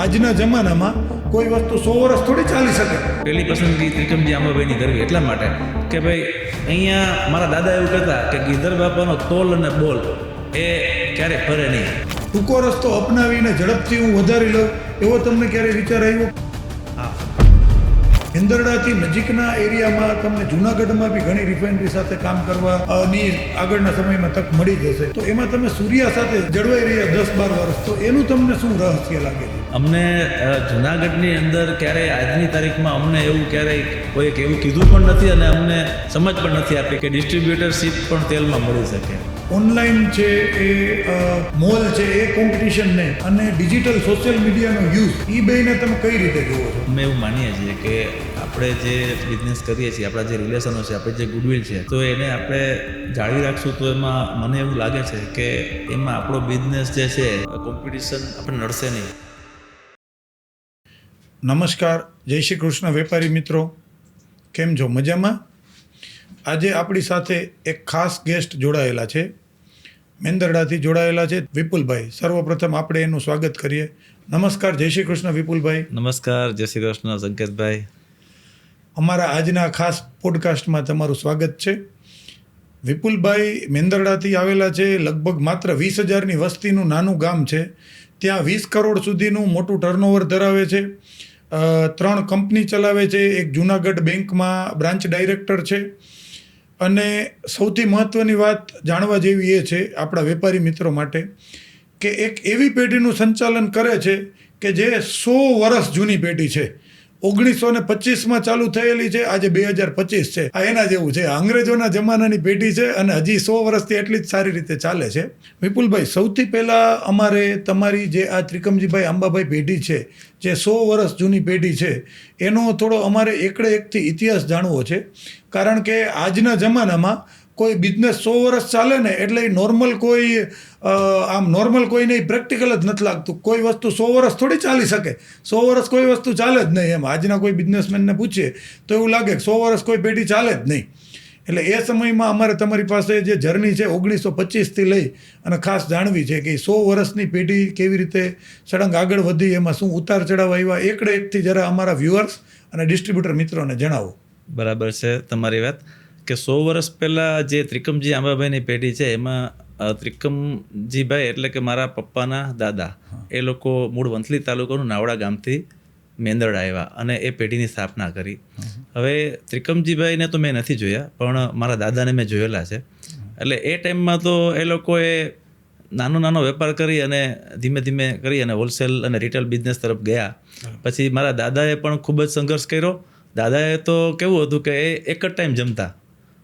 આજના જમાનામાં કોઈ વસ્તુ સો વર્ષ થોડી ચાલી શકે. પહેલી પસંદગી ત્રિકમજી આંબાભાઈની કરવી એટલા માટે કે ભાઈ અહીંયા મારા દાદા એવું કહેતા કે ગીધર બાપાનો તોલ અને બોલ એ ક્યારે ફરે નહીં. ટૂંકો રસ્તો અપનાવીને ઝડપથી હું વધારી લઉં એવો તમને ક્યારે વિચાર આવ્યો? ઇન્દરડાથી નજીકના એરિયામાં તમને જુનાગઢમાં બી ઘણી રિફાઇનરી સાથે કામ કરવાની આગળના સમયમાં તક મળી જશે. તો એમાં તમે સૂર્યા સાથે જળવાઈ રહ્યા દસ બાર વર્ષ, તો એનું તમને શું રહસ્ય લાગે છે? અમને જુનાગઢની અંદર ક્યારેય આજની તારીખમાં અમને એવું ક્યારેય કોઈક એવું કીધું પણ નથી અને અમને સમજ પણ નથી આપી કે ડિસ્ટ્રીબ્યુટરશીપ પણ તેલમાં મળી શકે. ઓનલાઈન છે એ મોલ છે એ કોમ્પિટિશનને અને ડિજિટલ સોશિયલ મીડિયાનો યુઝ એ બેને તમે કઈ રીતે જુઓ છો? અમે એવું માનીએ છીએ કે આપણે જે બિઝનેસ કરીએ છીએ આપણા જે રિલેશનો છે આપણે જે ગુડવિલ છે તો એને આપણે જાળવી રાખશું તો એમાં મને એવું લાગે છે કે એમાં આપણો બિઝનેસ જે છે કોમ્પિટિશન આપણે નડશે નહીં. નમસ્કાર જય શ્રી કૃષ્ણ વેપારી મિત્રો. કેમ છો? મજામાં? આજે આપણી સાથે એક ખાસ ગેસ્ટ જોડાયેલા છે. મેંદરડાથી જોડાયેલા છે વિપુલભાઈ. સર્વપ્રથમ આપણે એનું સ્વાગત કરીએ. નમસ્કાર જય શ્રી કૃષ્ણ વિપુલભાઈ. નમસ્કાર જય શ્રી કૃષ્ણ સંકેતભાઈ. અમારા આજના ખાસ પોડકાસ્ટમાં તમારું સ્વાગત છે. વિપુલભાઈ મેંદરડાથી આવેલા છે લગભગ માત્ર વીસ હજારની વસ્તીનું નાનું ગામ છે. ત્યાં વીસ કરોડ સુધીનું મોટું ટર્નઓવર ધરાવે છે. ત્રણ કંપની ચલાવે છે. એક જુનાગઢ બેંકમાં બ્રાન્ચ ડાયરેક્ટર છે. અને સૌથી મહત્ત્વની વાત જાણવા જેવી એ છે આપણા વેપારી મિત્રો માટે કે એક એવી પેઢીનું સંચાલન કરે છે કે જે સો વર્ષ જૂની પેઢી છે. ઓગણીસો ને પચીસમાં ચાલુ થયેલી છે, આજે બે હજાર પચીસ છે. આ એના જેવું છે. અંગ્રેજોના જમાનાની પેઢી છે અને હજી સો વર્ષથી એટલી જ સારી રીતે ચાલે છે. વિપુલભાઈ, સૌથી પહેલાં અમારે તમારી જે આ ત્રિકમજીભાઈ અંબાભાઈ પેઢી છે, જે સો વર્ષ જૂની પેઢી છે, એનો થોડો અમારે એકડે એકથી ઇતિહાસ જાણવો છે. કારણ કે આજના જમાનામાં કોઈ બિઝનેસ સો વર્ષ ચાલે ને એટલે નોર્મલ કોઈ આમ નોર્મલ કોઈને પ્રેક્ટિકલ જ નથી લાગતું. કોઈ વસ્તુ સો વર્ષ થોડી ચાલી શકે. સો વર્ષ કોઈ વસ્તુ ચાલે જ નહીં. એમ આજના કોઈ બિઝનેસમેનને પૂછીએ તો એવું લાગે કે સો વર્ષ કોઈ પેઢી ચાલે જ નહીં. એટલે એ સમયમાં અમારે તમારી પાસે જે જર્ની છે ઓગણીસો પચીસથી લઈ અને ખાસ જાણવી છે કે સો વર્ષની પેઢી કેવી રીતે સળંગ આગળ વધી, એમાં શું ઉતાર ચઢાવ આવ્યા, એકડે એકથી જરા અમારા વ્યુઅર્સ અને ડિસ્ટ્રીબ્યુટર મિત્રોને જણાવો. બરાબર છે તમારી વાત. કે સો વર્ષ પહેલાં જે ત્રિકમજી આંબાભાઈની પેઢી છે એમાં ત્રિકમજીભાઈ એટલે કે મારા પપ્પાના દાદા એ લોકો મૂળ વંથલી તાલુકાનું નાવડા ગામથી મેંદળ આવ્યા અને એ પેઢીની સ્થાપના કરી. હવે ત્રિકમજીભાઈને તો મેં નથી જોયા પણ મારા દાદાને મેં જોયેલા છે. એટલે એ ટાઈમમાં તો એ લોકોએ નાનો નાનો વેપાર કરી અને ધીમે ધીમે કરી અને હોલસેલ અને રિટેલ બિઝનેસ તરફ ગયા. પછી મારા દાદાએ પણ ખૂબ જ સંઘર્ષ કર્યો દાદાએ તો કેવું હતું કે એ એક જ ટાઈમ જમતા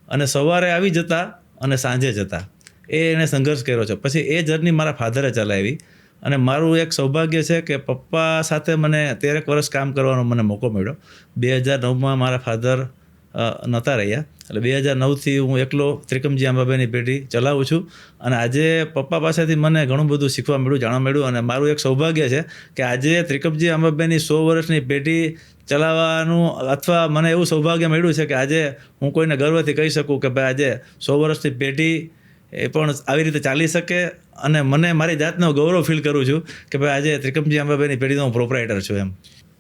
અને સવારે આવી જતા અને સાંજે જતા. એ એણે સંઘર્ષ કર્યો છે. પછી એ જર્ની મારા ફાધરે ચલાવી અને મારું એક સૌભાગ્ય છે કે પપ્પા સાથે મને તેરેક વર્ષ કામ કરવાનો મને મોકો મળ્યો. બે હજાર નવમાં મારા ફાધર નહોતા રહ્યા. એટલે બે હજાર નવથી હું એકલો ત્રિકમજી આંબાભાઈની પેઢી ચલાવું છું અને આજે પપ્પા પાસેથી મને ઘણું બધું શીખવા મળ્યું, જાણવા મળ્યું અને મારું એક સૌભાગ્ય છે કે આજે ત્રિકમજી આંબાબાઈની સો વર્ષની પેઢી ચલાવવાનું અથવા મને એવું સૌભાગ્ય મળ્યું છે કે આજે હું કોઈને ગર્વથી કહી શકું કે ભાઈ આજે સો વર્ષની પેઢી એ પણ આવી રીતે ચાલી શકે અને મને મારી જાતનો ગૌરવ ફીલ કરું છું કે ભાઈ આજે ત્રિકમજી અંબાભાઈની પેઢીનો હું પ્રોપરાઇટર છું એમ.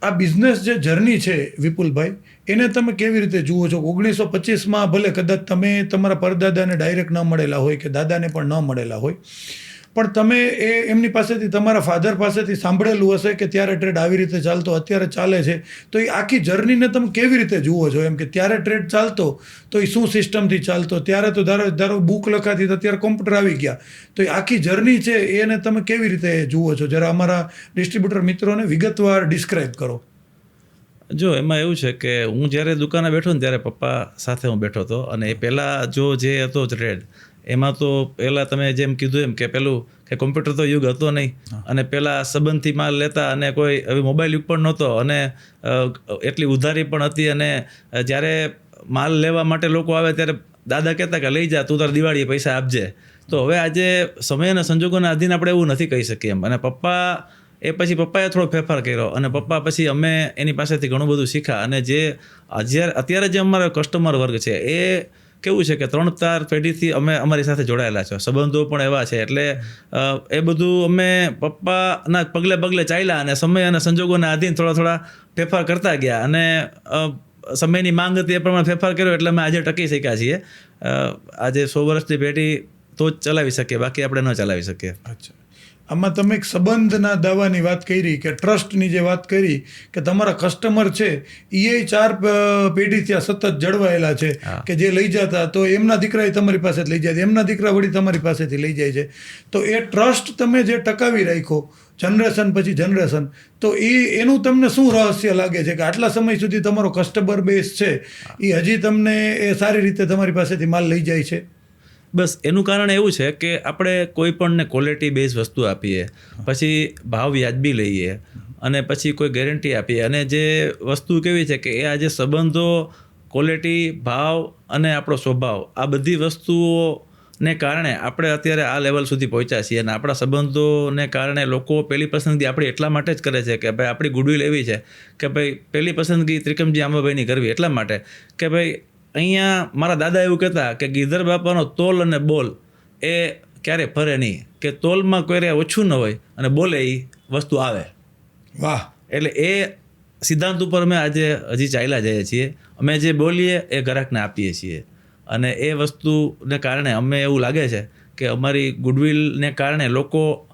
આ બિઝનેસ જે જર્ની છે વિપુલભાઈ, એને તમે કેવી રીતે જુઓ છો? ઓગણીસો પચીસમાં ભલે કદાચ તમે તમારા પરદાદાને ડાયરેક્ટ ન મળેલા હોય કે દાદાને પણ ન મળેલા હોય પણ તમે એ એમની પાસેથી, તમારા ફાધર પાસેથી સાંભળેલું હશે કે ત્યારે ટ્રેડ આવી રીતે ચાલતો, અત્યારે ચાલે છે. તો એ આખી જર્નીને તમે કેવી રીતે જુઓ છો એમ કે ત્યારે ટ્રેડ ચાલતો, તો એ શું સિસ્ટમથી ચાલતો? ત્યારે તો ધારો ધારો બુક લખાતી તો અત્યારે કોમ્પ્યુટર આવી ગયા. તો એ આખી જર્ની છે એને તમે કેવી રીતે જુઓ છો? જરા અમારા ડિસ્ટ્રીબ્યુટર મિત્રોને વિગતવાર ડિસ્ક્રાઇબ કરો. જો, એમાં એવું છે કે હું જ્યારે દુકાને બેઠો ને ત્યારે પપ્પા સાથે હું બેઠો હતો અને એ પહેલાં જો જે હતો ટ્રેડ એમાં તો પહેલાં તમે જેમ કીધું એમ કે પેલું કે કોમ્પ્યુટર તો યુગ હતો નહીં. અને પહેલાં સંબંધથી માલ લેતા અને કોઈ હવે મોબાઈલ યુગ પણ નહોતો અને એટલી ઉધારી પણ હતી અને જ્યારે માલ લેવા માટે લોકો આવે ત્યારે દાદા કહેતા કે લઈ જા તું તાર દિવાળીએ પૈસા આપજે. તો હવે આજે સમય અને સંજોગોના આધીન આપણે એવું નથી કહી શકીએ એમ. અને પપ્પા એ પછી પપ્પાએ થોડો ફેરફાર કર્યો અને પપ્પા પછી અમે એની પાસેથી ઘણું બધું શીખ્યા. અને જે અત્યારે અત્યારે જે અમારો કસ્ટમર વર્ગ છે એ કેવું છે કે ત્રણ ચાર પેઢીથી અમે અમારી સાથે જોડાયેલા છે. સંબંધો પણ એવા છે. એટલે એ બધું અમે પપ્પાના પગલે પગલે ચાલ્યા અને સમય અને સંજોગોના આધીન થોડા થોડા ફેરફાર કરતા ગયા. અને સમયની માંગ હતી એ પ્રમાણે ફેરફાર કર્યો એટલે અમે આજે ટકી શક્યા છીએ. આજે સો વર્ષની પેઢી તો જ ચલાવી શકીએ, બાકી આપણે ન ચલાવી શકીએ. અચ્છા. આમાં તમે એક સંબંધના દાવાની વાત કરી કે ટ્રસ્ટની જે વાત કરી કે તમારા કસ્ટમર છે એ ચાર પેઢી ત્યાં સતત જળવાયેલા છે કે જે લઈ જતા તો એમના દીકરા તમારી પાસે લઈ જાય એમના દીકરા વળી તમારી પાસેથી લઈ જાય છે. તો એ ટ્રસ્ટ તમે જે ટકાવી રાખો જનરેશન પછી જનરેશન તો એ એનું તમને શું રહસ્ય લાગે છે કે આટલા સમય સુધી તમારો કસ્ટમર બેઝ છે? એ હજી તમને એ સારી રીતે તમારી પાસેથી માલ લઈ જાય છે? બસ એનું કારણ એવું છે કે આપણે કોઈ પણને ક્વોલિટી બેઝ વસ્તુ આપીએ, પછી ભાવ વ્યાજબી લઈએ અને પછી કોઈ ગેરંટી આપીએ. અને જે વસ્તુ કેવી છે કે એ આજે સંબંધો ક્વોલિટી ભાવ અને આપણો સ્વભાવ, આ બધી વસ્તુઓને કારણે આપણે અત્યારે આ લેવલ સુધી પહોંચ્યા છીએ અને આપણા સંબંધોને કારણે લોકો પહેલી પસંદગી આપણી એટલા માટે જ કરે છે કે ભાઈ આપણી ગુડવિલ એવી છે કે ભાઈ પહેલી પસંદગી ત્રિકમજી આંબાભાઈની કરવી એટલા માટે કે ભાઈ અહીંયા મારા દાદા એવું કહેતા કે ગીધર બાપાનો તોલ અને બોલ એ ક્યારે ફરે નહીં. કે તોલમાં કોઈ ઓછું ન હોય અને બોલે એ વસ્તુ આવે. વાહ. એટલે એ સિદ્ધાંત ઉપર અમે આજે હજી ચાલ્યા જઈએ છીએ. અમે જે બોલીએ એ ગ્રાહકને આપીએ છીએ. અને એ વસ્તુને કારણે અમે એવું લાગે છે કે અમારી ગુડવિલને કારણે લોકો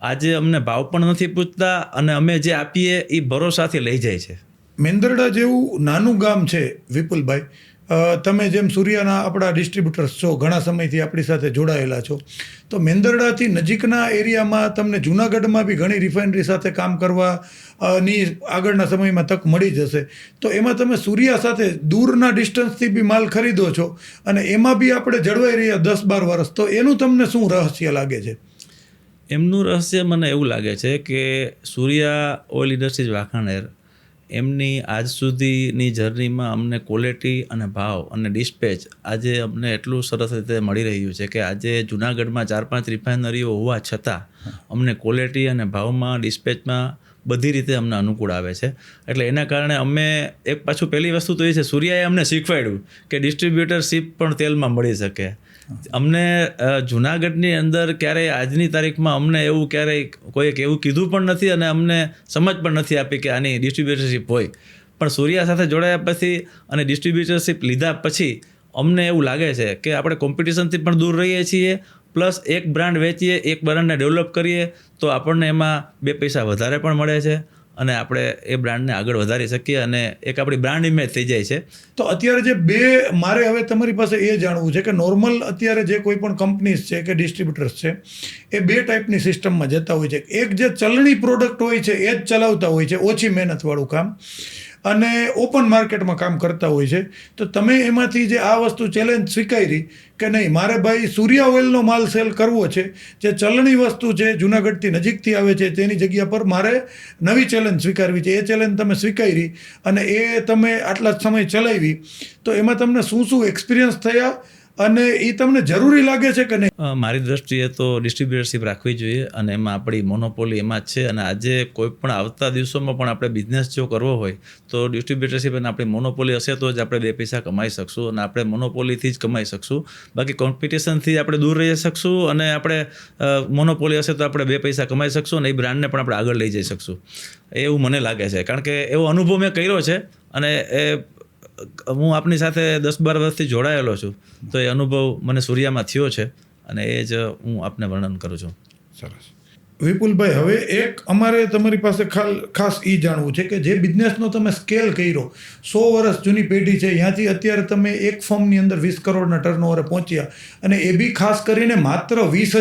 આજે અમને ભાવ પણ નથી પૂછતા અને અમે જે આપીએ એ ભરોસાથી લઈ જાય છે. મેંદરડા જેવું નાનું ગામ છે વિપુલભાઈ. તમે જેમ સૂર્યાના આપણા ડિસ્ટ્રીબ્યુટર્સ છો, ઘણા સમયથી આપણી સાથે જોડાયેલા છો, તો મેંદરડાથી નજીકના એરિયામાં તમને જૂનાગઢમાં બી ઘણી રિફાઇનરી સાથે કામ કરવા ની આગળના સમયમાં તક મળી જશે. તો એમાં તમે સૂર્યા સાથે દૂરના ડિસ્ટન્સથી બી માલ ખરીદો છો અને એમાં બી આપણે જળવાઈ રહ્યા દસ બાર વર્ષ તો એનું તમને શું રહસ્ય લાગે છે? એમનું રહસ્ય મને એવું લાગે છે કે સૂર્યા ઓઇલ ઇન્ડસ્ટ્રીઝ વાંકાનેર એમની આજ સુધીની જર્નીમાં અમને ક્વોલિટી અને ભાવ અને ડિસ્પેચ આજે અમને એટલું સરસ રીતે મળી રહ્યું છે કે આજે જુનાગઢમાં ચાર પાંચ રિફાઇનરીઓ હોવા છતાં અમને ક્વોલિટી અને ભાવમાં ડિસ્પેચમાં બધી રીતે અમને અનુકૂળ આવે છે. એટલે એના કારણે અમે એક પાછું પહેલી વસ્તુ તો એ છે, સૂર્યાએ અમને શીખવાડ્યું કે ડિસ્ટ્રીબ્યુટરશીપ પણ તેલમાં મળી શકે. અમને જુનાગઢની અંદર ક્યારેય આજની તારીખમાં અમને એવું ક્યારેય કોઈક એવું કીધું પણ નથી અને અમને સમજ પણ નથી આપી કે આની ડિસ્ટ્રીબ્યુટરશીપ હોય. પણ સૂર્યા સાથે જોડાયા પછી અને ડિસ્ટ્રીબ્યુટરશીપ લીધા પછી અમને એવું લાગે છે કે આપણે કોમ્પિટિશનથી પણ દૂર રહીએ છીએ પ્લસ એક બ્રાન્ડ વેચીએ, એક બ્રાન્ડને ડેવલપ કરીએ, તો આપણને એમાં બે પૈસા વધારે પણ મળે છે. અને આપણે એ બ્રાન્ડને આગળ વધારી શકીએ અને એક આપણી બ્રાન્ડ ઇમેજ થઈ જાય છે. તો અત્યારે જે બે, મારે હવે તમારી પાસે એ જાણવું છે કે નોર્મલ અત્યારે જે કોઈ પણ કંપનીઝ છે કે ડિસ્ટ્રીબ્યુટર્સ છે, એ બે ટાઈપની સિસ્ટમમાં જતા હોય છે. એક જે ચલણી પ્રોડક્ટ હોય છે, એ જ ચલાવતા હોય છે, ઓછી મહેનતવાળું કામ. અને ઓપન માર્કેટમાં કામ કરતા હોય છે, તો તમે એમાંથી જે આ વસ્તુ ચેલેન્જ સ્વીકારી કે નહીં, મારે ભાઈ સૂર્યા ઓઇલનો માલ સેલ કરવો છે, જે ચલણી વસ્તુ છે, જુનાગઢથી નજીકથી આવે છે, તેની જગ્યા પર મારે નવી ચેલેન્જ સ્વીકારવી છે. એ ચેલેન્જ તમે સ્વીકારી અને એ તમે આટલા સમય ચલાવી, તો એમાં તમને શું શું એક્સપિરિયન્સ થયા અને એ તમને જરૂરી લાગે છે કે નહીં? મારી દ્રષ્ટિએ તો ડિસ્ટ્રીબ્યુટરશીપ રાખવી જોઈએ અને એમાં આપણી મોનોપોલી એમાં જ છે અને આજે કોઈ પણ આવતા દિવસોમાં પણ આપણે બિઝનેસ જો કરવો હોય તો ડિસ્ટ્રીબ્યુટરશીપ અને આપણી મોનોપોલી હશે તો જ આપણે બે પૈસા કમાઈ શકશું અને આપણે મોનોપોલીથી જ કમાઈ શકશું. બાકી કોમ્પિટિશનથી આપણે દૂર રહી શકશું અને આપણે મોનોપોલી હશે તો આપણે બે પૈસા કમાઈ શકશું અને એ બ્રાન્ડને પણ આપણે આગળ લઈ જઈ શકશું. એવું મને લાગે છે. કારણ કે એવો અનુભવ મેં કર્યો છે અને એ હું આપની સાથે દસ બાર વર્ષથી જોડાયેલો છું, તો એ અનુભવ મને સૂર્યામાં થયો છે અને એ જ હું આપને વર્ણન કરું છું. સરસ. વિપુલભાઈ, હવે એક અમારે તમારી પાસે ખાસ એ જાણવું છે કે જે બિઝનેસનો તમે સ્કેલ કર્યો, સો વર્ષ જૂની પેઢી છે, ત્યાંથી અત્યારે તમે એક ફોર્મની અંદર વીસ કરોડના ટર્નઓવરે પહોંચ્યા અને એ બી ખાસ કરીને માત્ર વીસ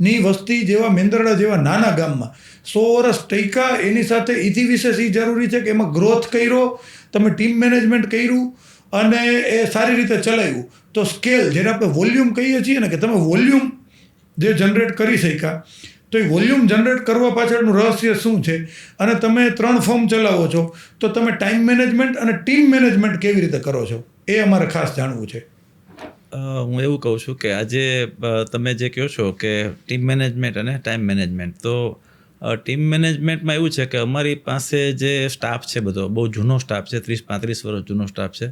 હજારની વસ્તી જેવા મેંદરડા જેવા નાના ગામમાં. સો વર્ષ ટૈકા, એની સાથે એથી વિશેષ એ જરૂરી છે કે એમાં ગ્રોથ કર્યો, તમે ટીમ મેનેજમેન્ટ કર્યું અને એ સારી રીતે ચલાવ્યું. તો સ્કેલ જેને આપણે વોલ્યુમ કહીએ છીએ ને કે તમે વોલ્યુમ જે જનરેટ કરી શક્યા, તો એ વોલ્યુમ જનરેટ કરવા પાછળનું રહસ્ય શું છે? અને તમે ત્રણ ફોર્મ ચલાવો છો, તો તમે ટાઈમ મેનેજમેન્ટ અને ટીમ મેનેજમેન્ટ કેવી રીતે કરો છો? એ અમારે ખાસ જાણવું છે. હું એવું કહું છું કે આજે તમે જે કહો છો કે ટીમ મેનેજમેન્ટ અને ટાઈમ મેનેજમેન્ટ, તો ટીમ મેનેજમેન્ટમાં એવું છે કે અમારી પાસે જે સ્ટાફ છે બધો, બહુ જૂનો સ્ટાફ છે, ત્રીસ પાંત્રીસ વર્ષ જૂનો સ્ટાફ છે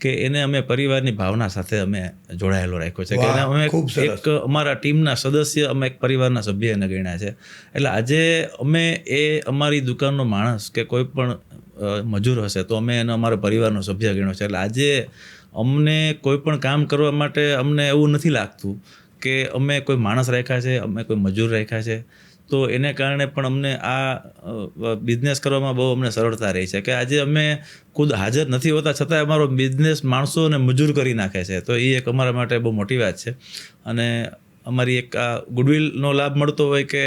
કે એને અમે પરિવારની ભાવના સાથે અમે જોડાયેલો રાખ્યો છે. કે અમે એક અમારા ટીમના સદસ્ય અમે એક પરિવારના સભ્ય એને ગણ્યા છે. એટલે આજે અમે એ અમારી દુકાનનો માણસ કે કોઈ પણ મજૂર હશે તો અમે એને અમારા પરિવારનો સભ્ય ગણ્યો છે. એટલે આજે અમને કોઈ પણ કામ કરવા માટે અમને એવું નથી લાગતું કે અમે કોઈ માણસ રાખ્યા છે અમે કોઈ મજૂર રાખ્યા છે. તો એને કારણે પણ અમને આ બિઝનેસ કરવામાં બહુ અમને સરળતા રહી છે. કે આજે અમે ખુદ હાજર નથી હોતા છતાં અમારો બિઝનેસ માણસોને મજૂર કરી નાખે છે. તો એ એક અમારા માટે બહુ મોટી વાત છે. અને અમારી એક આ ગુડવિલનો લાભ મળતો હોય કે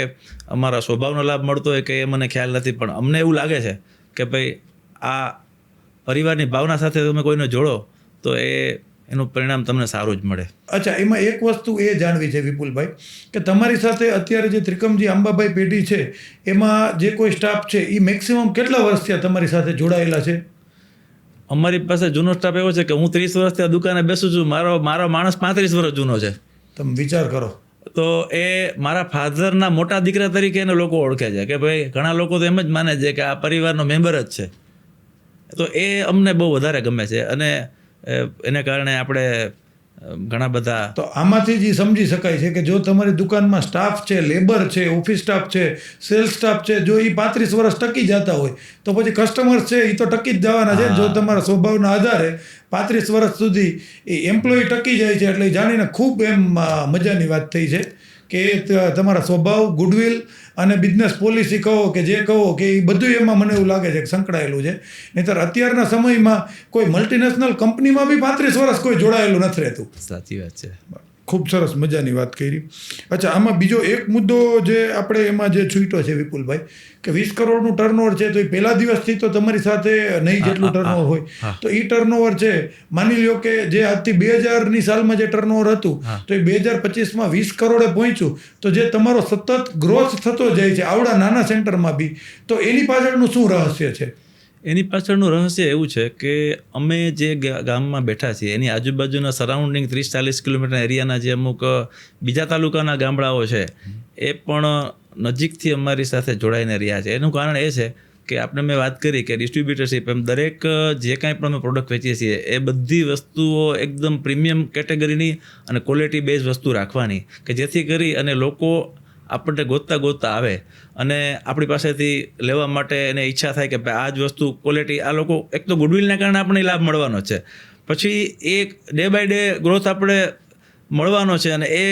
અમારા સ્વભાવનો લાભ મળતો હોય કે એ મને ખ્યાલ નથી, પણ અમને એવું લાગે છે કે ભાઈ આ પરિવારની ભાવના સાથે તમે કોઈને જોડો, તો એ એનું પરિણામ તમને સારું જ મળે. અચ્છા એમાં એક વસ્તુ એ જાણવી છે વિપુલભાઈ કે તમારી સાથે અત્યારે જે ત્રિકમજી અંબાભાઈ પેઢી છે એમાં જે કોઈ સ્ટાફ છે એ મેક્સિમમ કેટલા વર્ષ થયા તમારી સાથે જોડાયેલા છે? અમારી પાસે જૂનો સ્ટાફ એવો છે કે હું ત્રીસ વર્ષથી આ દુકાને બેસું છું મારો મારો માણસ પાંત્રીસ વર્ષ જૂનો છે. તમે વિચાર કરો. તો એ મારા ફાધરના મોટા દીકરા તરીકે એને લોકો ઓળખે છે કે ભાઈ ઘણા લોકો તો એમ જ માને છે કે આ પરિવારનો મેમ્બર જ છે. તો એ અમને બહુ વધારે ગમે છે અને એને કારણે આપણે ઘણા બધા તો આમાંથી જ સમજી શકાય છે કે જો તમારી દુકાનમાં સ્ટાફ છે લેબર છે ઓફિસ સ્ટાફ છે સેલ્સ સ્ટાફ છે જો એ પાંત્રીસ વર્ષ ટકી જતા હોય તો પછી કસ્ટમર્સ છે એ તો ટકી જ જવાના છે જો તમારા સ્વભાવના આધારે પાંત્રીસ વર્ષ સુધી એ એમ્પ્લોય ટકી જાય છે એટલે જાણીને ખૂબ એમ મજાની વાત થઈ છે કે તમારા સ્વભાવ ગુડવિલ અને બિઝનેસ પોલિસી કહો કે જે કહો કે એ બધું એમાં મને એવું લાગે છે કે સંકળાયેલું છે. નહીંતર અત્યારના સમયમાં કોઈ મલ્ટીનેશનલ કંપનીમાં બી પાંત્રીસ વર્ષ કોઈ જોડાયેલું નથી રહેતું. સાચી વાત છે. ખૂબ સરસ મજાની વાત કરી. અચ્છા આમાં બીજો એક મુદ્દો જે આપણે એમાં જે છૂટ્યો છે વિપુલભાઈ કે વીસ કરોડનું ટર્નઓવર છે તો એ પહેલા દિવસથી તો તમારી સાથે નહીં જેટલું ટર્નઓવર હોય. તો એ ટર્નઓવર છે માની લ્યો કે જે આજથી બે હજારની સાલમાં જે ટર્નઓવર હતું તો એ બે હજાર પચીસમાં વીસ કરોડે પહોંચ્યું. તો જે તમારો સતત ગ્રોથ થતો જાય છે આવડા નાના સેન્ટરમાં બી તો એની પાછળનું શું રહસ્ય છે? એની પાછળનું રહસ્ય એવું છે કે અમે જે ગામમાં બેઠા છીએ, એની આજુબાજુના સરાઉન્ડિંગ ત્રીસ ચાલીસ કિલોમીટરના એરિયાના જે અમુક બીજા તાલુકાના ગામડાઓ છે, એ પણ નજીકથી અમારી સાથે જોડાઈને રહ્યા છે. એનું કારણ એ છે કે આપણે મેં વાત કરી કે ડિસ્ટ્રીબ્યુટરશીપ એમ દરેક જે કાંઈ પણ અમે પ્રોડક્ટ વેચીએ છીએ, એ બધી વસ્તુઓ એકદમ પ્રીમિયમ કેટેગરીની અને ક્વોલિટી બેઝ વસ્તુ રાખવાની કે જેથી કરી અને લોકો આપણને ગોતતા ગોતતા આવે અને આપણી પાસેથી લેવા માટે એને ઈચ્છા થાય કે ભાઈ આ જ વસ્તુ ક્વોલિટી આ લોકો એક તો ગુડવિલના કારણે આપણને લાભ મળવાનો છે. પછી એક ડે બાય ડે ગ્રોથ આપણે મળવાનો છે અને એ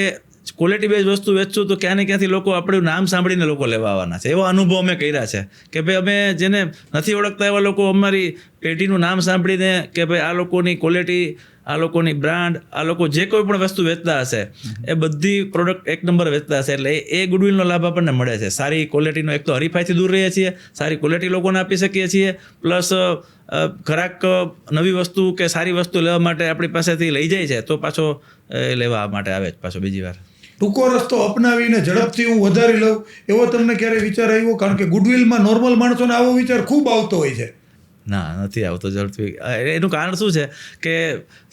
ક્વોલિટી બેઝ વસ્તુ વેચશું તો ક્યાં ને ક્યાંથી લોકો આપણું નામ સાંભળીને લોકો લેવા આવવાના છે. એવો અનુભવ અમે કર્યા છે કે ભાઈ અમે જેને નથી ઓળખતા એવા લોકો અમારી પેઢીનું નામ સાંભળીને કે ભાઈ આ લોકોની ક્વોલિટી આ લોકોની બ્રાન્ડ આ લોકો જે કોઈ પણ વસ્તુ વેચતા હશે, એ બધી પ્રોડક્ટ એક નંબર વેચતા હશે. એટલે એ- ગુડવિલનો લાભ આપણને મળે છે. સારી ક્વોલિટીનો એક તો હરીફાઈથી દૂર રહીએ છીએ, સારી ક્વોલિટી લોકોને આપી શકીએ છીએ પ્લસ ખરાક નવી વસ્તુ કે સારી વસ્તુ લેવા માટે આપણી પાસેથી લઈ જાય છે, તો પાછો લેવા માટે આવે જ પાછો બીજી વાર. ટૂંકો રસ્તો અપનાવીને ઝડપથી હું વધારી લઉં, એવો તમને ક્યારે વિચાર આવ્યો? કારણ કે ગુડવિલમાં નોર્મલ માણસોને આવો વિચાર ખૂબ આવતો હોય છે. ના, નથી આવતો ઝડપી. એનું કારણ શું છે કે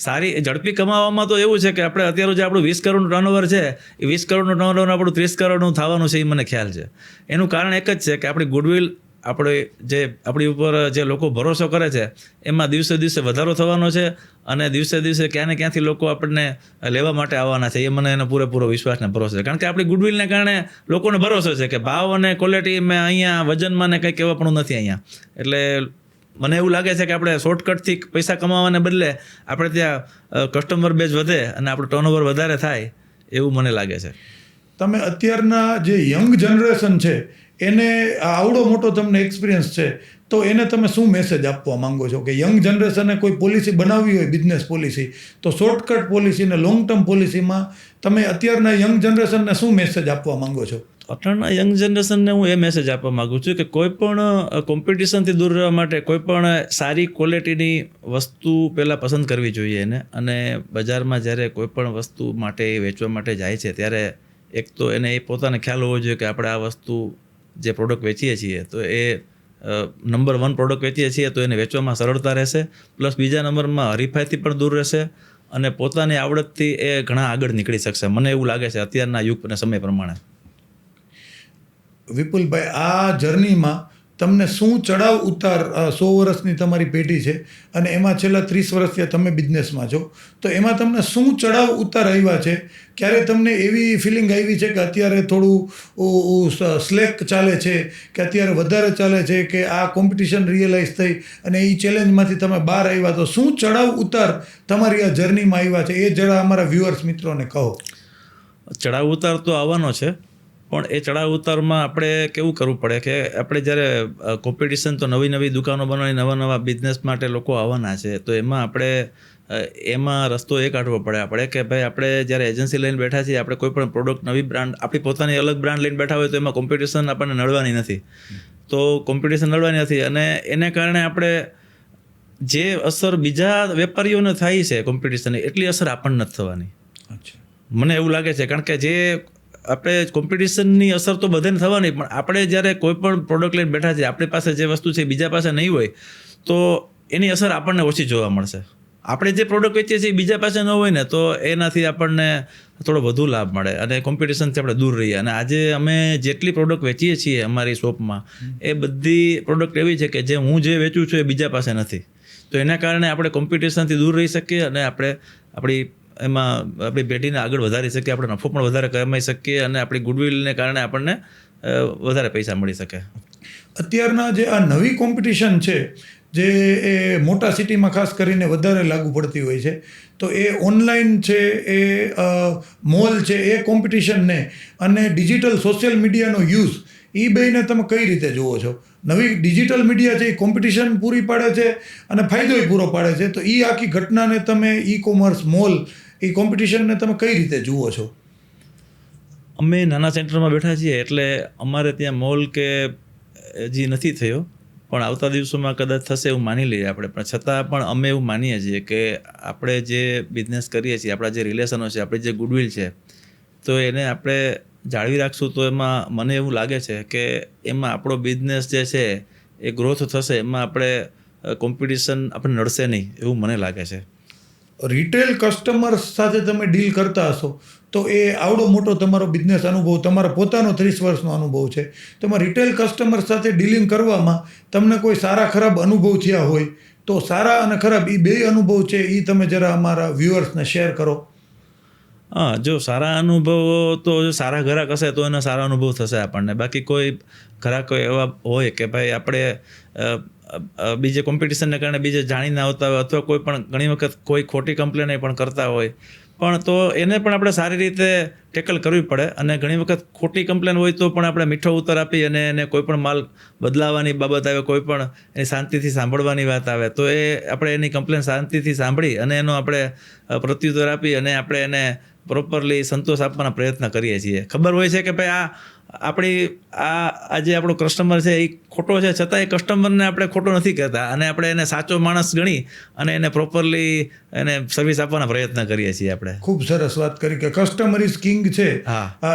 સારી ઝડપી કમાવામાં તો એવું છે કે આપણે અત્યારે જે આપણું વીસ કરોડનું ટર્નઓવર છે, એ વીસ કરોડનું ટર્નઓવર આપણું ત્રીસ કરોડનું થવાનું છે એ મને ખ્યાલ છે. એનું કારણ એક જ છે કે આપણી ગુડવિલ આપણે જે, આપણી ઉપર જે લોકો ભરોસો કરે છે, એમાં દિવસે દિવસે વધારો થવાનો છે અને દિવસે દિવસે ક્યાં ને ક્યાંથી લોકો આપણને લેવા માટે આવવાના છે એ મને એનો પૂરેપૂરો વિશ્વાસ ને ભરોસો છે. કારણ કે આપણી ગુડવિલને કારણે લોકોને ભરોસો છે કે ભાવ અને ક્વોલિટી મેં અહીંયા વજનમાં ને કંઈ કહેવા પણ નથી અહીંયા. એટલે મને એવું લાગે છે કે આપણે શોર્ટકટથી પૈસા કમાવાને બદલે આપણે ત્યાં કસ્ટમર બેઝ વધે અને આપણું ટર્નઓવર વધારે થાય, એવું મને લાગે છે. તમે અત્યારના જે યંગ જનરેશન છે, એને આવડો મોટો તમને એક્સપિરિયન્સ છે, તો એને તમે શું મેસેજ આપવા માંગો છો? કે યંગ જનરેશને કોઈ પોલિસી બનાવવી હોય બિઝનેસ પોલિસી તો શોર્ટકટ પોલિસી ને લોંગ ટર્મ પોલિસીમાં તમે અત્યારના યંગ જનરેશનને શું મેસેજ આપવા માંગો છો? અત્યારના યંગ જનરેશનને હું એ મેસેજ આપવા માગું છું કે કોઈ પણ કોમ્પિટિશનથી દૂર રહેવા માટે કોઈ પણ સારી ક્વોલિટીની વસ્તુ પહેલાં પસંદ કરવી જોઈએ એને. અને બજારમાં જ્યારે કોઈ પણ વસ્તુ માટે, વેચવા માટે જાય છે, ત્યારે એક તો એને એ પોતાને ખ્યાલ હોવો જોઈએ કે આપણે આ વસ્તુ જે પ્રોડક્ટ વેચીએ છીએ, તો એ નંબર વન પ્રોડક્ટ વેચીએ છીએ, તો એને વેચવામાં સરળતા રહેશે. પ્લસ બીજા નંબરમાં હરીફાઈથી પણ દૂર રહેશે અને પોતાની આવડતથી એ ઘણા આગળ નીકળી શકશે. મને એવું લાગે છે અત્યારના યુગ અને સમય પ્રમાણે. વિપુલભાઈ, આ જર્નીમાં તમને શું ચડાવ ઉતાર સો વર્ષની તમારી પેઢી છે અને એમાં છેલ્લા ત્રીસ વર્ષથી તમે બિઝનેસમાં છો. તો એમાં તમને શું ચડાવ ઉતાર આવ્યા છે? ક્યારે તમને એવી ફિલિંગ આવી છે કે અત્યારે થોડું સ્લેક ચાલે છે, કે અત્યારે વધારે ચાલે છે, કે આ કોમ્પિટિશન રિયલાઇઝ થઈ અને એ ચેલેન્જમાંથી તમે બહાર આવ્યા? તો શું ચડાવ ઉતાર તમારી આ જર્નીમાં આવ્યા છે? એ જરા અમારા વ્યુઅર્સ મિત્રોને કહો. ચડાવ ઉતાર તો આવવાનો છે. પણ એ ચડાવ ઉતારમાં આપણે કેવું કરવું પડે કે આપણે જ્યારે કોમ્પિટિશન તો નવી નવી દુકાનો બનાવી નવા નવા બિઝનેસ માટે લોકો આવવાના છે તો એમાં આપણે એમાં રસ્તો એ કાઢવો પડે આપણે કે ભાઈ આપણે જ્યારે એજન્સી લઈને બેઠા છીએ આપણે કોઈ પણ પ્રોડક્ટ નવી બ્રાન્ડ આપણી પોતાની અલગ બ્રાન્ડ લઈને બેઠા હોય તો એમાં કોમ્પિટિશન આપણને નડવાની નથી. તો કોમ્પિટિશન નડવાની નથી અને એને કારણે આપણે જે અસર બીજા વેપારીઓને થાય છે કોમ્પિટિશનની એટલી અસર આપણને નથી થવાની. અચ્છા. મને એવું લાગે છે કારણ કે જે આપણે કોમ્પિટિશનની અસર તો બધાને થવાની, પણ આપણે જ્યારે કોઈ પણ પ્રોડક્ટ લઈને બેઠા છીએ, આપણી પાસે જે વસ્તુ છે બીજા પાસે નહીં હોય, તો એની અસર આપણને ઓછી જોવા મળશે. આપણે જે પ્રોડક્ટ વેચીએ છીએ બીજા પાસે ન હોય ને, તો એનાથી આપણને થોડો વધુ લાભ મળે અને કોમ્પિટિશનથી આપણે દૂર રહીએ. અને આજે અમે જેટલી પ્રોડક્ટ વેચીએ છીએ અમારી શોપમાં એ બધી પ્રોડક્ટ એવી છે કે જે હું જે વેચું છું એ બીજા પાસે નથી. તો એના કારણે આપણે કોમ્પિટિશનથી દૂર રહી શકીએ અને આપણે આપણી એમાં આપણી બેટીને આગળ વધારી શકીએ, આપણે નફો પણ વધારે કમાઈ શકીએ અને આપણી ગુડવિલને કારણે આપણને વધારે પૈસા મળી શકે. અત્યારના જે આ નવી કોમ્પિટિશન છે, જે એ મોટા સિટીમાં ખાસ કરીને વધારે લાગુ પડતી હોય છે, તો એ ઓનલાઈન છે, એ મોલ છે, એ કોમ્પિટિશનને અને ડિજિટલ સોશિયલ મીડિયાનો યુઝ એ બેયને તમે કઈ રીતે જુઓ છો? નવી ડિજિટલ મીડિયા છે, એ કોમ્પિટિશન પૂરી પાડે છે અને ફાયદોય પૂરો પાડે છે, તો એ આખી ઘટનાને તમે ઈ કોમર્સ મોલ એ કોમ્પિટિશનને તમે કઈ રીતે જુઓ છો? અમે નાના સેન્ટરમાં બેઠા છીએ એટલે અમારે ત્યાં મોલ કે હજી નથી થયો, પણ આવતા દિવસોમાં કદાચ થશે એવું માની લઈએ આપણે. પણ છતાં પણ અમે એવું માનીએ છીએ કે આપણે જે બિઝનેસ કરીએ છીએ, આપણા જે રિલેશનો છે, આપણી જે ગુડવિલ છે, તો એને આપણે જાળવી રાખશું તો એમાં મને એવું લાગે છે કે એમાં આપણો બિઝનેસ જે છે, એ ગ્રોથ થશે, એમાં આપણે કોમ્પિટિશન આપણે નડશે નહીં એવું મને લાગે છે. રિટેલ કસ્ટમર્સ સાથે તમે ડીલ કરતા હશો, તો એ આવડો મોટો તમારો બિઝનેસ અનુભવ, તમારો પોતાનો ત્રીસ વર્ષનો અનુભવ છે. તમારે રિટેલ કસ્ટમર સાથે ડીલિંગ કરવામાં તમને કોઈ સારા ખરાબ અનુભવ થયા હોય, તો સારા અને ખરાબ એ બે અનુભવ છે એ તમે જરા અમારા વ્યુઅર્સને શેર કરો. હા, જો સારા અનુભવો તો જો સારા ગ્રાહક હશે તો એનો સારો અનુભવ થશે આપણને. બાકી કોઈ ગ્રાહકો એવા હોય કે ભાઈ આપણે બીજે કોમ્પિટિશનને કારણે બીજે જાણીને આવતા હોય અથવા કોઈ પણ ઘણી વખત કોઈ ખોટી કમ્પ્લેન પણ કરતા હોય. પણ તો એને પણ આપણે સારી રીતે ટેકલ કરવી પડે અને ઘણી વખત ખોટી કમ્પ્લેન હોય તો પણ આપણે મીઠો ઉત્તર આપી અને એને કોઈ પણ માલ બદલાવાની બાબત આવે, કોઈ પણ એની શાંતિથી સાંભળવાની વાત આવે, તો એ આપણે એની કમ્પ્લેન શાંતિથી સાંભળી અને એનો આપણે પ્રત્યુત્તર આપી અને આપણે એને પ્રોપરલી સંતોષ આપવાના પ્રયત્ન કરીએ છીએ. ખબર હોય છે કે ભાઈ આ આપણી આ આજે જે આપણો કસ્ટમર છે એ ખોટો છે છતાં એ કસ્ટમરને આપણે ખોટો નથી કહેતા. અને આપણે એને સાચો માણસ ગણી અને એને પ્રોપરલી એને સર્વિસ આપવાના પ્રયત્ન કરીએ છીએ આપણે. ખૂબ સરસ વાત કરી કે કસ્ટમર ઇઝ કિંગ છે.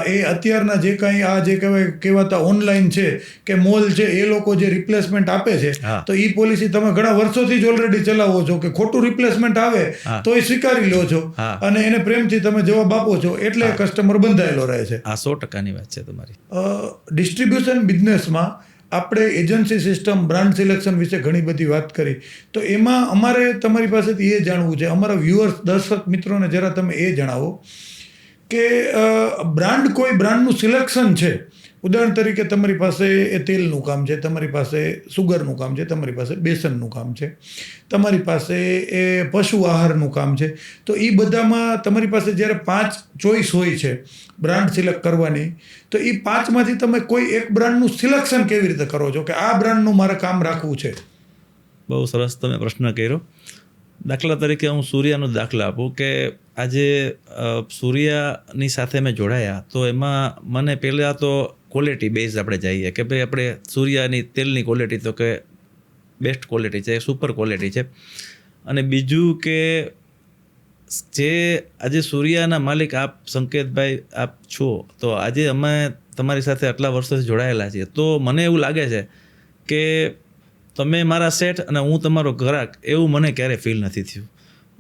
એ અત્યારના જે કાંઈ આ જે કહેવાય કહેવાતા ઓનલાઈન છે કે મોલ છે એ લોકો જે રિપ્લેસમેન્ટ આપે છે. તો એ પોલિસી તમે ઘણા વર્ષોથી જ ઓલરેડી ચલાવો છો કે ખોટું રિપ્લેસમેન્ટ આવે તો એ સ્વીકારી લો છો અને એને પ્રેમથી તમે જવાબ આપો છો એટલે કસ્ટમર બંધાયેલો રહે છે. આ સો ટકાની વાત છે તમારી. ડિસ્ટ્રીબ્યુશન બિઝનેસમાં આપણે એજન્સી સિસ્ટમ બ્રાન્ડ સિલેક્શન વિશે ઘણી બધી વાત કરી. તો એમાં અમારે તમારી પાસેથી એ જાણવું છે, અમારા વ્યુઅર્સ દર્શક મિત્રોને જરા તમે એ જણાવો કે બ્રાન્ડ કોઈ બ્રાન્ડનું સિલેક્શન છે. ઉદાહરણ તરીકે તમારી પાસે એ તેલનું કામ છે, તમારી પાસે સુગરનું કામ છે, તમારી પાસે બેસનનું કામ છે, તમારી પાસે એ પશુ આહારનું કામ છે. તો એ બધામાં તમારી પાસે જ્યારે પાંચ ચોઈસ હોય છે બ્રાન્ડ સિલેક્ટ કરવાની, તો એ પાંચમાંથી તમે કોઈ એક બ્રાન્ડનું સિલેક્શન કેવી રીતે કરો છો? કે આ બ્રાન્ડનું મારે કામ રાખવું છે? બહુ સરસ તમે પ્રશ્ન કર્યો. દાખલા તરીકે હું સૂર્યાનો દાખલા આપું કે આજે સૂર્યની સાથે મેં જોડાયા, તો એમાં મને પહેલાં તો ક્વોલિટી બેઝ આપણે જઈએ કે ભાઈ આપણે સૂર્યાની તેલની ક્વોલિટી તો કે બેસ્ટ ક્વોલિટી છે સુપર ક્વોલિટી છે. અને બીજું કે જે આજે સૂર્યાના માલિક આપ સંકેતભાઈ આપ છો, તો આજે અમે તમારી સાથે આટલા વર્ષોથી જોડાયેલા છીએ. તો મને એવું લાગે છે કે તમે મારા સેટ અને હું તમારો ગ્રાહક, એવું મને ક્યારેય ફીલ નથી થયું.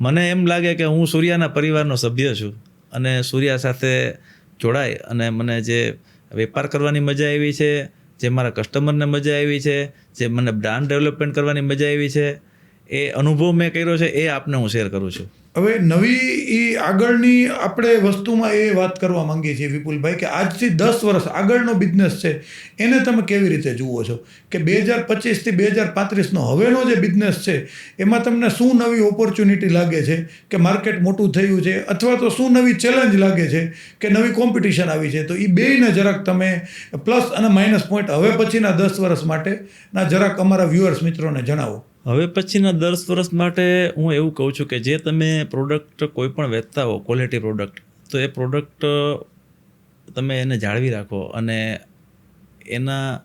મને એમ લાગે કે હું સૂર્યાના પરિવારનો સભ્ય છું અને સૂર્યા સાથે જોડાય અને મને જે વેપાર કરવાની મજા આવી છે, જે મારા કસ્ટમરને મજા આવી છે, જે મને બ્રાન્ડ ડેવલપમેન્ટ કરવાની મજા આવી છે. એ અનુભવ મેં કર્યો છે, એ આપને હું શેર કરું છું. હવે નવી એ આગળની આપણે વસ્તુમાં એ વાત કરવા માંગીએ છીએ વિપુલભાઈ કે આજથી દસ વર્ષ આગળનો બિઝનેસ છે, એને તમે કેવી રીતે જુઓ છો? કે બે હજાર પચીસથી બે હજાર પાંત્રીસનો હવેનો જે બિઝનેસ છે, એમાં તમને શું નવી ઓપોર્ચ્યુનિટી લાગે છે? કે માર્કેટ મોટું થયું છે, અથવા તો શું નવી ચેલેન્જ લાગે છે કે નવી કોમ્પિટિશન આવી છે? તો એ બેયને જરાક તમે પ્લસ અને માઇનસ પોઈન્ટ હવે પછીના દસ વર્ષ માટેના જરાક અમારા વ્યુઅર્સ મિત્રોને જણાવો. હવે પછીના દસ વર્ષ માટે હું એવું કહું છું કે જે તમે પ્રોડક્ટ કોઈ પણ વેચતા હો ક્વોલિટી પ્રોડક્ટ તો એ પ્રોડક્ટ તમે એને જાળવી રાખો અને એના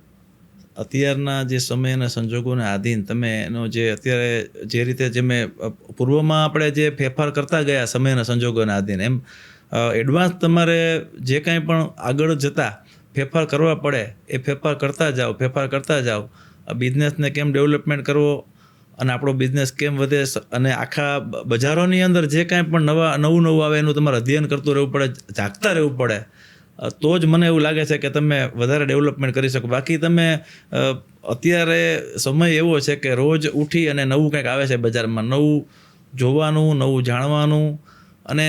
અત્યારના જે સમય અને સંજોગોને આધીન તમે એનો જે અત્યારે જે રીતે જે મેં પૂર્વમાં આપણે જે ફેરફાર કરતા ગયા સમય અને સંજોગોને આધીન, એમ એડવાન્સ તમારે જે કાંઈ પણ આગળ જતા ફેરફાર કરવા પડે, એ ફેરફાર કરતા જાઓ, ફેરફાર કરતા જાઓ. બિઝનેસને કેમ ડેવલપમેન્ટ કરવો? અને આપણો બિઝનેસ કેમ વધે અને આખા બજારોની અંદર જે કાંઈ પણ નવા, નવું નવું આવે એનું તમારે અધ્યયન કરતું રહેવું પડે, જાગતા રહેવું પડે. તો જ મને એવું લાગે છે કે તમે વધારે ડેવલપમેન્ટ કરી શકો. બાકી તમે અત્યારે સમય એવો છે કે રોજ ઉઠી અને નવું કંઈક આવે છે બજારમાં. નવું જોવાનું, નવું જાણવાનું અને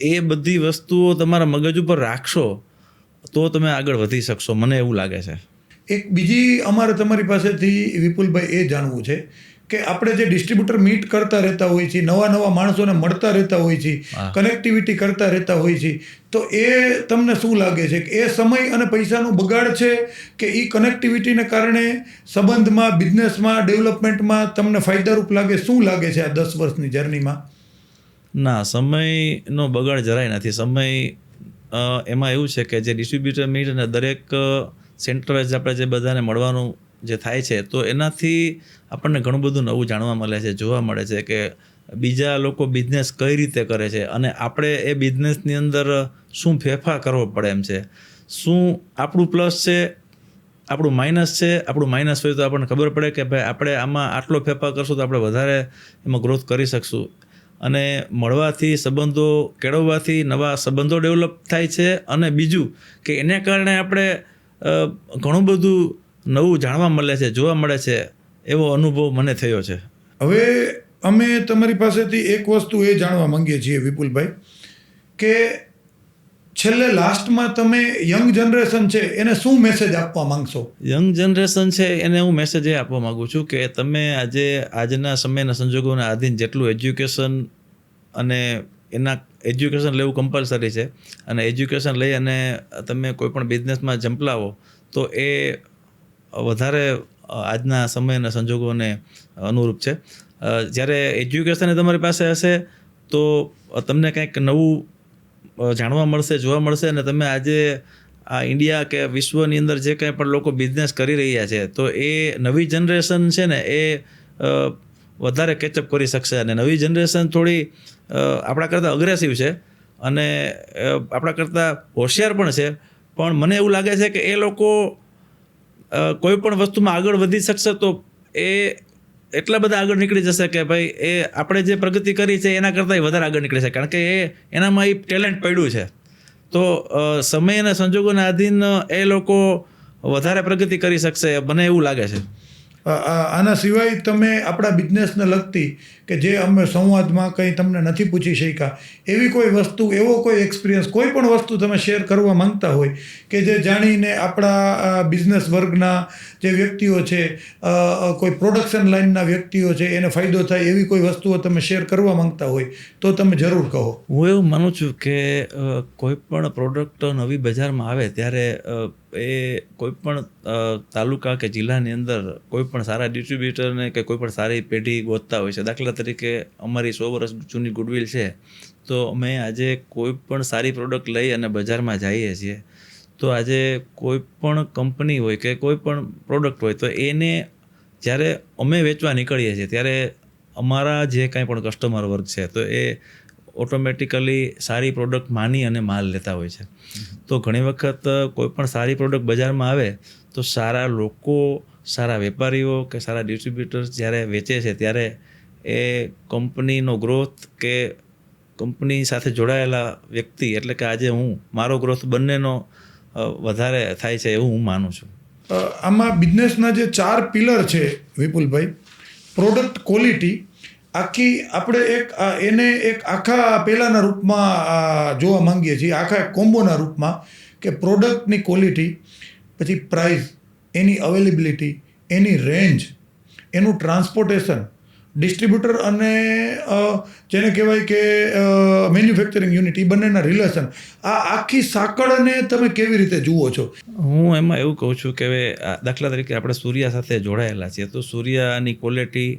એ બધી વસ્તુઓ તમારા મગજ ઉપર રાખશો તો તમે આગળ વધી શકશો. મને એવું લાગે છે. એક બીજી અમારે તમારી પાસેથી વિપુલભાઈ એ જાણવું છે કે આપણે જે ડિસ્ટ્રીબ્યુટર મીટ કરતા રહેતા હોય છીએ નવા નવા માણસોને મળતા રહેતા હોય છીએ કનેક્ટિવિટી કરતા રહેતા હોય છીએ તો એ તમને શું લાગે છે કે એ સમય અને પૈસાનો બગાડ છે કે એ કનેક્ટિવિટીને કારણે સંબંધમાં બિઝનેસમાં ડેવલપમેન્ટમાં તમને ફાયદારૂપ લાગે? શું લાગે છે આ દસ વર્ષની જર્નીમાં ના સમયનો બગાડ જરાય નથી. સમય એમાં એવું છે કે જે ડિસ્ટ્રીબ્યુટર મીટ અને દરેક સેન્ટર વાઇઝ આપણે જે બધાને મળવાનું જે થાય છે, તો એનાથી આપણને ઘણું બધું નવું જાણવા મળે છે, જોવા મળે છે કે બીજા લોકો બિઝનેસ કઈ રીતે કરે છે અને આપણે એ બિઝનેસની અંદર શું ફેરફાર કરવો પડે એમ છે. શું આપણું પ્લસ છે, આપણું માઇનસ છે, આપણું માઇનસ હોય તો આપણને ખબર પડે કે ભાઈ આપણે આમાં આટલો ફેરફાર કરશું તો આપણે વધારે એમાં ગ્રોથ કરી શકશું. અને મળવાથી સંબંધો કેળવવાથી નવા સંબંધો ડેવલપ થાય છે અને બીજું કે એને કારણે આપણે ઘણું બધું નવું જાણવા મળે છે જોવા મળે છે એવો અનુભવ મને થયો છે. હવે અમે તમારી પાસેથી એક વસ્તુ એ જાણવા માંગીએ છીએ વિપુલભાઈ કે છેલ્લે લાસ્ટમાં તમે યંગ જનરેશન છે એને શું મેસેજ આપવા માંગશો? યંગ જનરેશન છે એને હું મેસેજ એ આપવા માગું છું કે તમે આજે આજના સમયના સંજોગોના આધીન જેટલું એજ્યુકેશન અને એના એજ્યુકેશન લેવું કમ્પલસરી છે. અને એજ્યુકેશન લઈ અને તમે કોઈપણ બિઝનેસમાં જંપલાવો તો એ વધારે આજના સમયના સંજોગોને અનુરૂપ છે. જ્યારે એજ્યુકેશન તમારી પાસે હશે, તો તમને કંઈક નવું જાણવા મળશે, જોવા મળશે અને તમે આજે આ ઇન્ડિયા કે વિશ્વની અંદર જે કંઈ પણ લોકો બિઝનેસ કરી રહ્યા છે, તો એ નવી જનરેશન છે ને એ વધારે કેચઅપ કરી શકશે. અને નવી જનરેશન થોડી આપણા કરતાં અગ્રેસિવ છે. અને આપણા કરતાં હોશિયાર પણ છે. પણ મને એવું લાગે છે કે એ લોકો કોઈ પણ વસ્તુમાં આગળ વધી શકશે તો એ એટલા બધા આગળ નીકળી જશે કે ભાઈ એ આપણે જે પ્રગતિ કરી છે એના કરતાં વધારે આગળ નીકળી શકે કારણ કે એ એનામાં એ ટેલેન્ટ પડ્યું છે. તો સમય અને સંજોગોના આધીન એ લોકો વધારે પ્રગતિ કરી શકશે, મને એવું લાગે છે. આના સિવાય તમે આપણા બિઝનેસને લગતી કે જે અમે સંવાદમાં કંઈ તમને નથી પૂછી શક્યા, એવી કોઈ વસ્તુ, એવો કોઈ એક્સપિરિયન્સ કોઈ પણ વસ્તુ તમે શેર કરવા માંગતા હોય કે જે જાણીને આપણા બિઝનેસ વર્ગના જે વ્યક્તિઓ છે કોઈ પ્રોડક્શન લાઇનના વ્યક્તિઓ છે, એને ફાયદો થાય એવી કોઈ વસ્તુઓ તમે શેર કરવા માંગતા હોય, તો તમે જરૂર કહો. હું એવું માનું છું કે કોઈ પણ પ્રોડક્ટ નવી બજારમાં આવે ત્યારે એ કોઈ પણ તાલુકા કે જિલ્લાની અંદર કોઈ પણ સારા ડિસ્ટ્રીબ્યુટરને કે કોઈ પણ સારી પેઢી ગોતતા હોય છે. દાખલા તરીકે અમારી સો વર્ષ જૂની ગુડવિલ છે, તો અમે આજે કોઈ પણ સારી પ્રોડક્ટ લઈ અને બજારમાં જઈએ છીએ. તો આજે કોઈ પણ કંપની હોય કે કોઈ પણ પ્રોડક્ટ હોય, તો એને જ્યારે અમે વેચવા નીકળીએ છીએ, ત્યારે અમારા જે કાંઈ પણ કસ્ટમર વર્ગ છે, તો એ ઓટોમેટિકલી સારી પ્રોડક્ટ માની અને માલ લેતા હોય છે. તો ઘણી વખત કોઈ પણ સારી પ્રોડક્ટ બજારમાં આવે, તો સારા લોકો, સારા વેપારીઓ કે સારા ડિસ્ટ્રીબ્યુટર્સ જ્યારે વેચે છે, ત્યારે એ કંપનીનો ગ્રોથ કે કંપની સાથે જોડાયેલા વ્યક્તિ, એટલે કે આજે હું, મારો ગ્રોથ બંનેનો વધારે થાય છે એવું હું માનું છું. આમાં બિઝનેસના જે ચાર પિલર છે વિપુલભાઈ પ્રોડક્ટ ક્વોલિટી આખી આપણે એક એને એક આખા પહેલાંના રૂપમાં જોવા માંગીએ છીએ, આખા કોમ્બોના રૂપમાં કે પ્રોડક્ટની ક્વોલિટી પછી પ્રાઇસ એની અવેલેબિલિટી એની રેન્જ એનું ટ્રાન્સપોર્ટેશન ડિસ્ટ્રીબ્યુટર અને જેને કહેવાય કે મેન્યુફેક્ચરિંગ યુનિટ એ બંનેના રિલેશન આ આખી સાંકળને તમે કેવી રીતે જુઓ છો? હું એમાં એવું કહું છું કે હવે દાખલા તરીકે આપણે સૂર્યા સાથે જોડાયેલા છીએ, તો સૂર્યાની ક્વોલિટી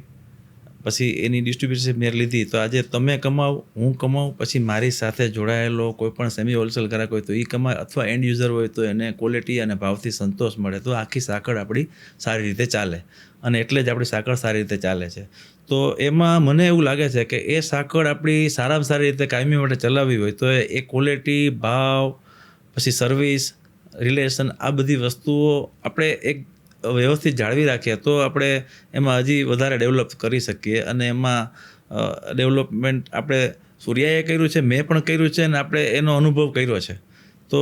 પછી એની ડિસ્ટ્રીબ્યુશન મેં લીધી, તો આજે તમે કમાવ, હું કમાઉં પછી મારી સાથે જોડાયેલો કોઈ પણ સેમી હોલસેલ ગ્રાહક હોય તો એ કમાય, અથવા એન્ડ યુઝર હોય તો એને ક્વોલિટી અને ભાવથી સંતોષ મળે, તો આખી સાંકળ આપણી સારી રીતે ચાલે. અને એટલે જ આપણી સાંકળ સારી રીતે ચાલે છે. તો એમાં મને એવું લાગે છે કે એ સાંકળ આપણી સારામાં સારી રીતે કાયમી માટે ચલાવવી હોય, તો એ ક્વોલિટી ભાવ, પછી સર્વિસ રિલેશન આ બધી વસ્તુઓ આપણે એક વ્યવસ્થિત જાળવી રાખીએ તો આપણે એમાં હજી વધારે ડેવલપ કરી શકીએ અને એમાં ડેવલપમેન્ટ આપણે સૂર્યાએ કર્યું છે, મેં પણ કર્યું છે અને આપણે એનો અનુભવ કર્યો છે. તો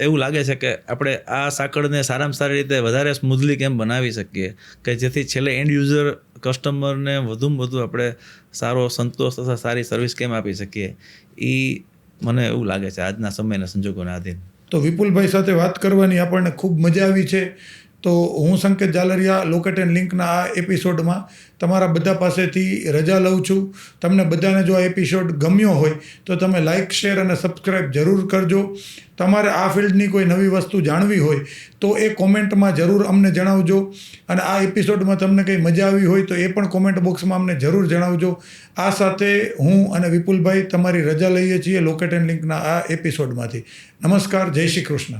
એવું લાગે છે કે આપણે આ સાંકળને સારામાં સારી રીતે વધારે સ્મૂથલી કેમ બનાવી શકીએ? કે જેથી છેલ્લે એન્ડ યુઝર કસ્ટમરને વધુમાં વધુ આપણે સારો સંતોષ તથા સારી સર્વિસ કેમ આપી શકીએ? એ મને એવું લાગે છે આજના સમયના સંજોગોના આધીન. તો વિપુલભાઈ સાથે વાત કરવાની આપણને ખૂબ મજા આવી છે. તો હું સંકેત જાલરિયા લોકેટ એન્ડ લિંકના આ એપિસોડમાં તમારા બધા પાસેથી રજા લઉં છું. તમને બધાને જો આ એપિસોડ ગમ્યો હોય તો તમે લાઇક શેર અને સબસ્ક્રાઈબ જરૂર કરજો. તમારે આ ફિલ્ડની કોઈ નવી વસ્તુ જાણવી હોય તો એ કોમેન્ટમાં જરૂર અમને જણાવજો. અને આ એપિસોડમાં તમને કંઈ મજા આવી હોય તો એ પણ કોમેન્ટ બોક્સમાં અમને જરૂર જણાવજો. આ સાથે હું અને વિપુલભાઈ તમારી રજા લઈએ છીએ લોકેટ એન્ડ લિંકના આ એપિસોડમાંથી. નમસ્કાર, જય શ્રી કૃષ્ણ.